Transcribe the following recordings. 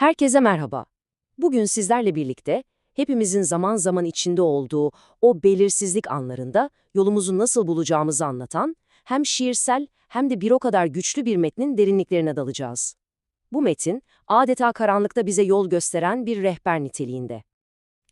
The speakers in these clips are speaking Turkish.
Herkese merhaba. Bugün sizlerle birlikte hepimizin zaman zaman içinde olduğu o belirsizlik anlarında yolumuzu nasıl bulacağımızı anlatan hem şiirsel hem de bir o kadar güçlü bir metnin derinliklerine dalacağız. Bu metin adeta karanlıkta bize yol gösteren bir rehber niteliğinde.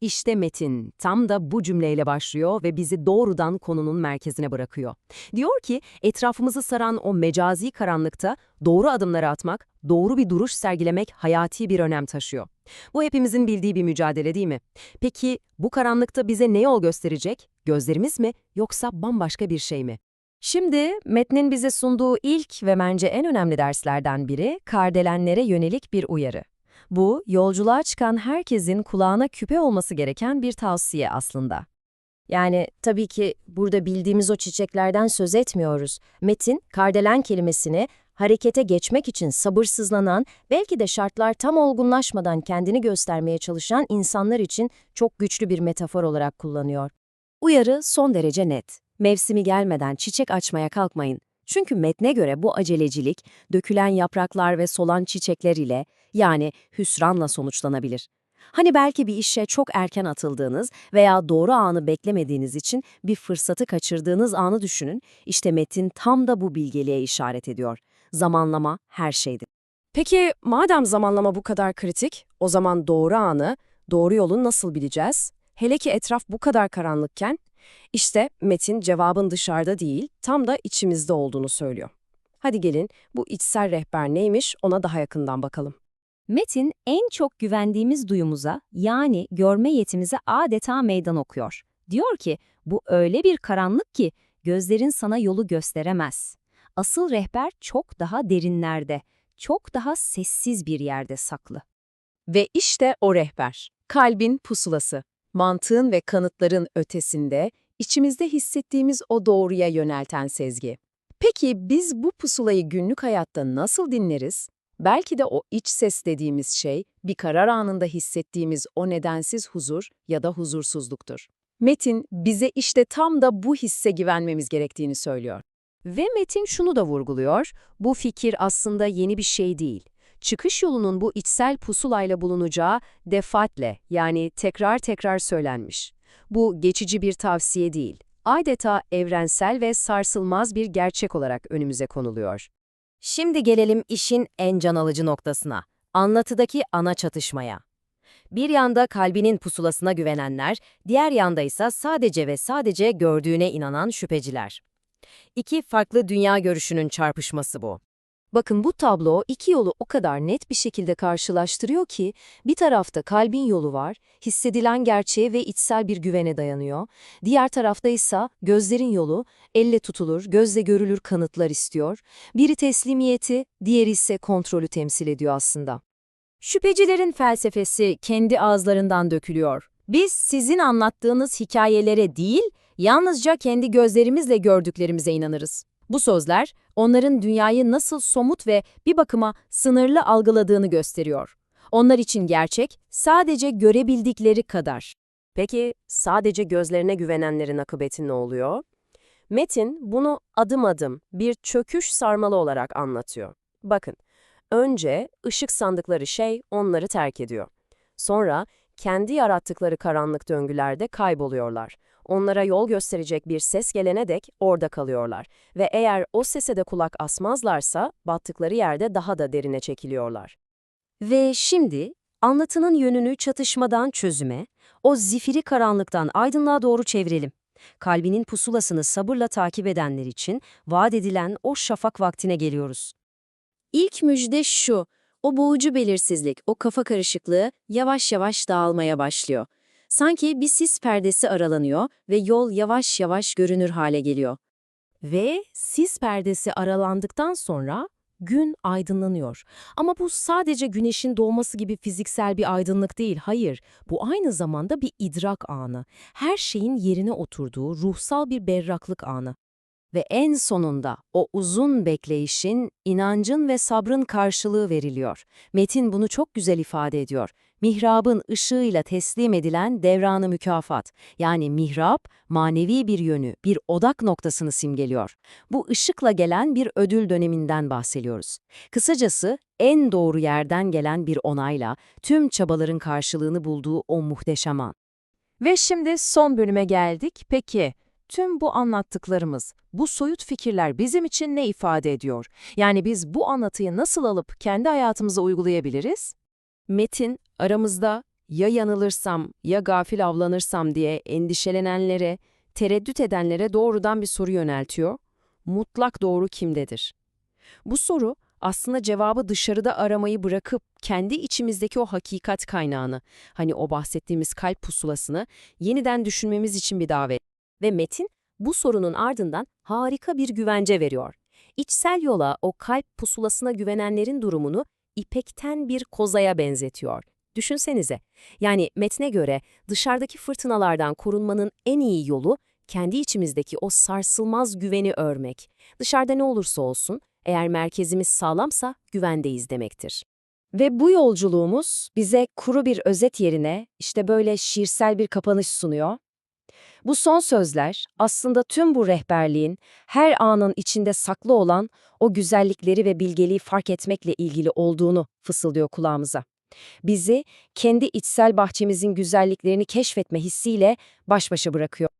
İşte metin tam da bu cümleyle başlıyor ve bizi doğrudan konunun merkezine bırakıyor. Diyor ki etrafımızı saran o mecazi karanlıkta doğru adımları atmak, doğru bir duruş sergilemek hayati bir önem taşıyor. Bu hepimizin bildiği bir mücadele değil mi? Peki bu karanlıkta bize ne yol gösterecek? Gözlerimiz mi yoksa bambaşka bir şey mi? Şimdi metnin bize sunduğu ilk ve bence en önemli derslerden biri kardelenlere yönelik bir uyarı. Bu, yolculuğa çıkan herkesin kulağına küpe olması gereken bir tavsiye aslında. Yani tabii ki burada bildiğimiz o çiçeklerden söz etmiyoruz. Metin, kardelen kelimesini harekete geçmek için sabırsızlanan, belki de şartlar tam olgunlaşmadan kendini göstermeye çalışan insanlar için çok güçlü bir metafor olarak kullanıyor. Uyarı son derece net. Mevsimi gelmeden çiçek açmaya kalkmayın. Çünkü metne göre bu acelecilik, dökülen yapraklar ve solan çiçekler ile, yani hüsranla sonuçlanabilir. Hani belki bir işe çok erken atıldığınız veya doğru anı beklemediğiniz için bir fırsatı kaçırdığınız anı düşünün, işte metin tam da bu bilgeliğe işaret ediyor. Zamanlama her şeydir. Peki madem zamanlama bu kadar kritik, o zaman doğru anı, doğru yolu nasıl bileceğiz? Hele ki etraf bu kadar karanlıkken, işte Metin cevabın dışarıda değil, tam da içimizde olduğunu söylüyor. Hadi gelin bu içsel rehber neymiş ona daha yakından bakalım. Metin en çok güvendiğimiz duyumuza yani görme yetimize adeta meydan okuyor. Diyor ki bu öyle bir karanlık ki gözlerin sana yolu gösteremez. Asıl rehber çok daha derinlerde, çok daha sessiz bir yerde saklı. Ve işte o rehber, kalbin pusulası. Mantığın ve kanıtların ötesinde, içimizde hissettiğimiz o doğruya yönelten sezgi. Peki biz bu pusulayı günlük hayatta nasıl dinleriz? Belki de o iç ses dediğimiz şey, bir karar anında hissettiğimiz o nedensiz huzur ya da huzursuzluktur. Metin bize işte tam da bu hisse güvenmemiz gerektiğini söylüyor. Ve Metin şunu da vurguluyor, bu fikir aslında yeni bir şey değil. Çıkış yolunun bu içsel pusulayla bulunacağı defaatle yani tekrar tekrar söylenmiş. Bu geçici bir tavsiye değil, adeta evrensel ve sarsılmaz bir gerçek olarak önümüze konuluyor. Şimdi gelelim işin en can alıcı noktasına, anlatıdaki ana çatışmaya. Bir yanda kalbinin pusulasına güvenenler, diğer yanda ise sadece ve sadece gördüğüne inanan şüpheciler. İki farklı dünya görüşünün çarpışması bu. Bakın bu tablo iki yolu o kadar net bir şekilde karşılaştırıyor ki bir tarafta kalbin yolu var, hissedilen gerçeğe ve içsel bir güvene dayanıyor. Diğer tarafta ise gözlerin yolu, elle tutulur, gözle görülür kanıtlar istiyor. Biri teslimiyeti, diğeri ise kontrolü temsil ediyor aslında. Şüphecilerin felsefesi kendi ağızlarından dökülüyor. Biz sizin anlattığınız hikayelere değil, yalnızca kendi gözlerimizle gördüklerimize inanırız. Bu sözler, onların dünyayı nasıl somut ve bir bakıma sınırlı algıladığını gösteriyor. Onlar için gerçek, sadece görebildikleri kadar. Peki, sadece gözlerine güvenenlerin akıbeti ne oluyor? Metin bunu adım adım bir çöküş sarmalı olarak anlatıyor. Bakın, önce ışık sandıkları şey onları terk ediyor. Sonra kendi yarattıkları karanlık döngülerde kayboluyorlar onlara yol gösterecek bir ses gelene dek orada kalıyorlar ve eğer o sese de kulak asmazlarsa battıkları yerde daha da derine çekiliyorlar. Ve şimdi anlatının yönünü çatışmadan çözüme, o zifiri karanlıktan aydınlığa doğru çevirelim. Kalbinin pusulasını sabırla takip edenler için vaat edilen o şafak vaktine geliyoruz. İlk müjde şu, o boğucu belirsizlik, o kafa karışıklığı yavaş yavaş dağılmaya başlıyor. Sanki bir sis perdesi aralanıyor ve yol yavaş yavaş görünür hale geliyor. Ve sis perdesi aralandıktan sonra gün aydınlanıyor. Ama bu sadece güneşin doğması gibi fiziksel bir aydınlık değil, hayır. Bu aynı zamanda bir idrak anı. Her şeyin yerine oturduğu ruhsal bir berraklık anı. Ve en sonunda o uzun bekleyişin, inancın ve sabrın karşılığı veriliyor. Metin bunu çok güzel ifade ediyor. Mihrabın ışığıyla teslim edilen devranı mükafat. Yani mihrap, manevi bir yönü, bir odak noktasını simgeliyor. Bu ışıkla gelen bir ödül döneminden bahsediyoruz. Kısacası en doğru yerden gelen bir onayla tüm çabaların karşılığını bulduğu o muhteşem an. Ve şimdi son bölüme geldik. Peki, tüm bu anlattıklarımız, bu soyut fikirler bizim için ne ifade ediyor? Yani biz bu anlatıyı nasıl alıp kendi hayatımıza uygulayabiliriz? Metin, aramızda ya yanılırsam, ya gafil avlanırsam diye endişelenenlere, tereddüt edenlere doğrudan bir soru yöneltiyor. Mutlak doğru kimdedir? Bu soru aslında cevabı dışarıda aramayı bırakıp kendi içimizdeki o hakikat kaynağını, hani o bahsettiğimiz kalp pusulasını yeniden düşünmemiz için bir davet. Ve Metin bu sorunun ardından harika bir güvence veriyor. İçsel yola o kalp pusulasına güvenenlerin durumunu ipekten bir kozaya benzetiyor. Düşünsenize. Yani metne göre dışarıdaki fırtınalardan korunmanın en iyi yolu kendi içimizdeki o sarsılmaz güveni örmek. Dışarıda ne olursa olsun eğer merkezimiz sağlamsa güvendeyiz demektir. Ve bu yolculuğumuz bize kuru bir özet yerine işte böyle şiirsel bir kapanış sunuyor. Bu son sözler aslında tüm bu rehberliğin her anın içinde saklı olan o güzellikleri ve bilgeliği fark etmekle ilgili olduğunu fısıldıyor kulağımıza. Bizi kendi içsel bahçemizin güzelliklerini keşfetme hissiyle baş başa bırakıyor.